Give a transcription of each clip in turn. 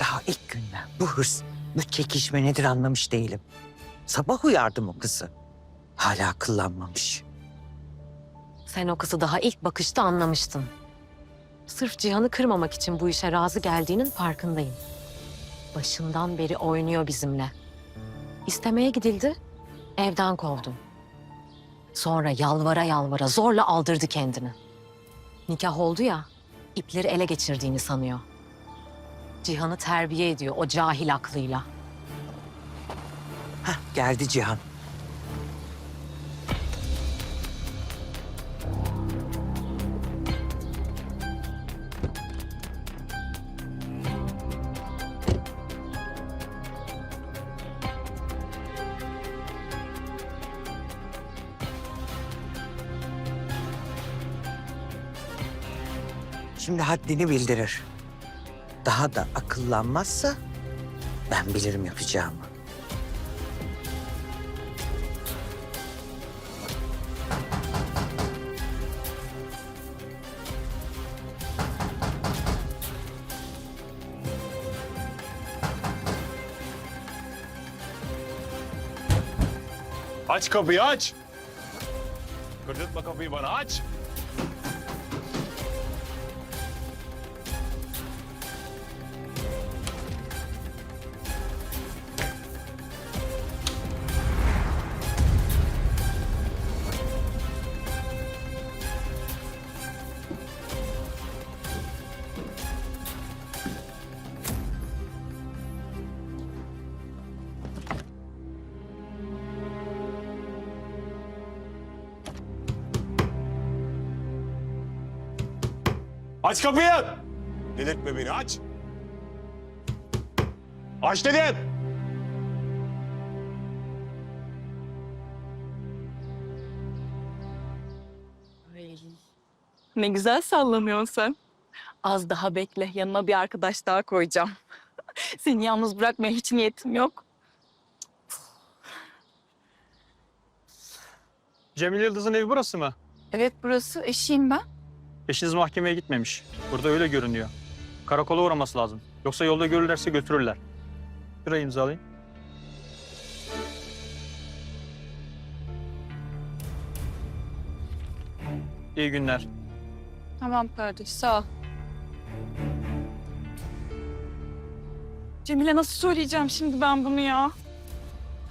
Daha ilk günden bu hırs, bu çekişme nedir anlamış değilim. Sabah uyardım o kızı. Hala akıllanmamış. Sen o kızı daha ilk bakışta anlamıştın. Sırf Cihan'ı kırmamak için bu işe razı geldiğinin farkındayım. Başından beri oynuyor bizimle. İstemeye gidildi, evden kovdum. Sonra yalvara yalvara zorla aldırdı kendini. Nikah oldu ya, ipleri ele geçirdiğini sanıyor. Cihan'ı terbiye ediyor o cahil aklıyla. Hah geldi Cihan. Şimdi haddini bildirir. Daha da akıllanmazsa ben bilirim yapacağımı. Aç kapıyı aç. Kırdırtma kapıyı bana aç. Aç kapıyı. Delirtme beni aç. Aç dedim. Ay, Ne güzel sallanıyorsun sen. Az daha bekle. Yanıma bir arkadaş daha koyacağım. Seni yalnız bırakmaya hiç niyetim yok. Cemil Yıldız'ın evi burası mı? Evet burası eşiyim ben. Eşiniz mahkemeye gitmemiş. Burada öyle görünüyor. Karakola uğraması lazım. Yoksa yolda görürlerse götürürler. Şurayı imzalayın. İyi günler. Tamam kardeş sağ ol. Cemile nasıl söyleyeceğim şimdi ben bunu ya?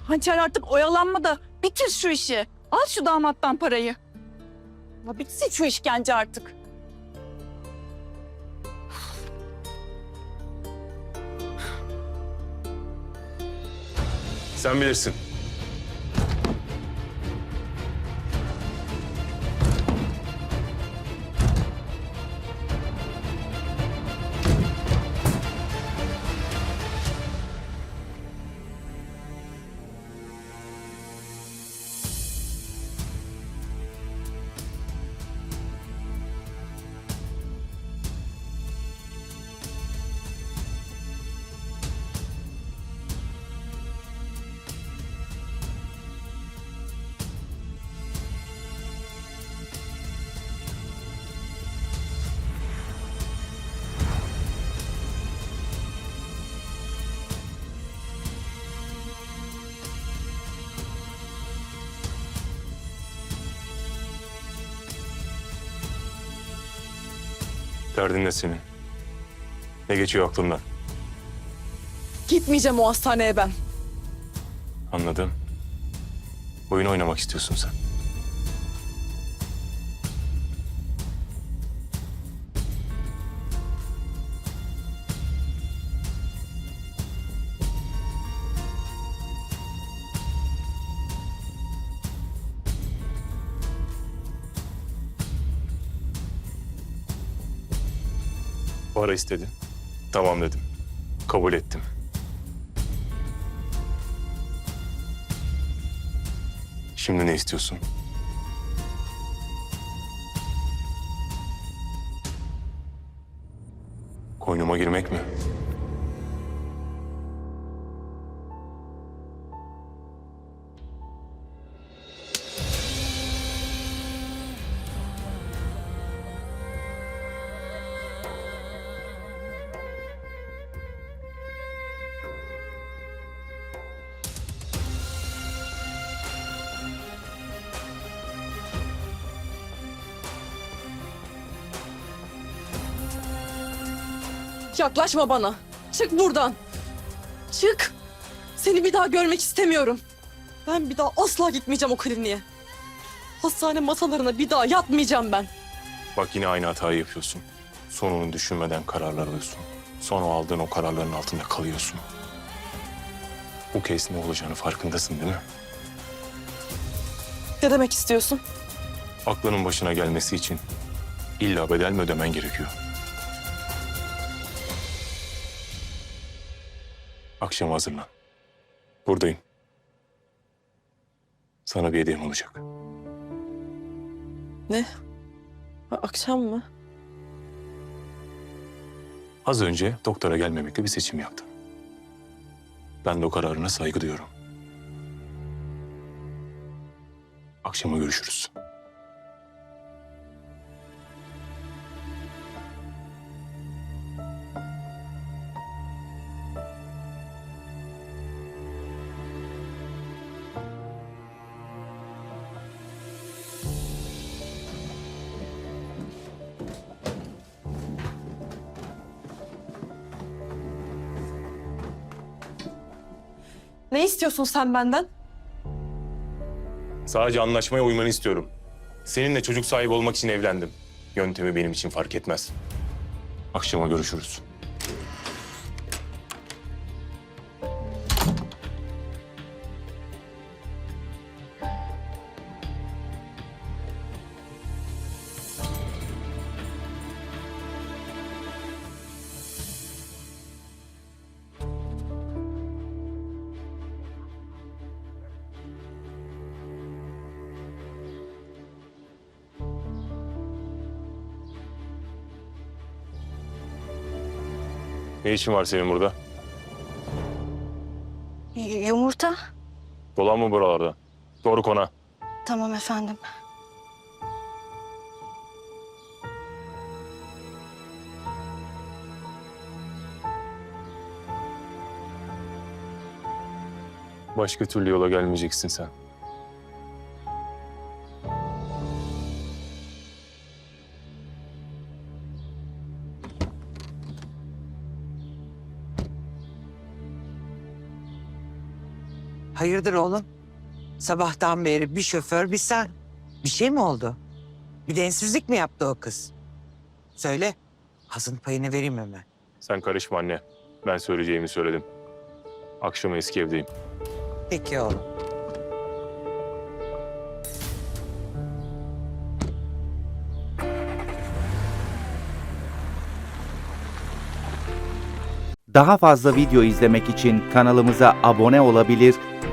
Hançer artık oyalanma da bitir şu işi. Al şu damattan parayı. Ya bitsin şu işkence artık. Sen bilirsin. Derdin ne senin? Ne geçiyor aklından? Gitmeyeceğim o hastaneye ben. Anladım. Oyun oynamak istiyorsun sen. Para istedi. Tamam dedim. Kabul ettim. Şimdi ne istiyorsun? Koynuma girmek mi? Yaklaşma bana. Çık buradan. Çık. Seni bir daha görmek istemiyorum. Ben bir daha asla gitmeyeceğim o kliniğe. Hastane masalarına bir daha yatmayacağım ben. Bak yine aynı hatayı yapıyorsun. Sonunu düşünmeden kararlar alıyorsun. Sonra aldığın o kararların altında kalıyorsun. Bu kez ne olacağını farkındasın değil mi? Ne demek istiyorsun? Aklının başına gelmesi için illa bedel mi ödemen gerekiyor? Akşam hazırlan. Buradayım. Sana bir hediyem olacak. Ne? Akşam mı? Az önce doktora gelmemekle bir seçim yaptın. Ben de o kararına saygı duyuyorum. Akşama görüşürüz. Ne istiyorsun sen benden? Sadece anlaşmaya uymanı istiyorum. Seninle çocuk sahibi olmak için evlendim. Yöntemi benim için fark etmez. Akşama görüşürüz. Ne işin var senin burada? Y- Yumurta? Dolanma buralarda. Doğru kona. Tamam efendim. Başka türlü yola gelmeyeceksin sen. Hayırdır oğlum? Sabahtan beri bir şoför bir sen. Bir şey mi oldu? Bir densizlik mi yaptı o kız? Söyle. Hazın payını vereyim hemen. Sen karışma anne. Ben söyleyeceğimi söyledim. Akşam eski evdeyim. Peki oğlum. Daha fazla video izlemek için kanalımıza abone olabilir,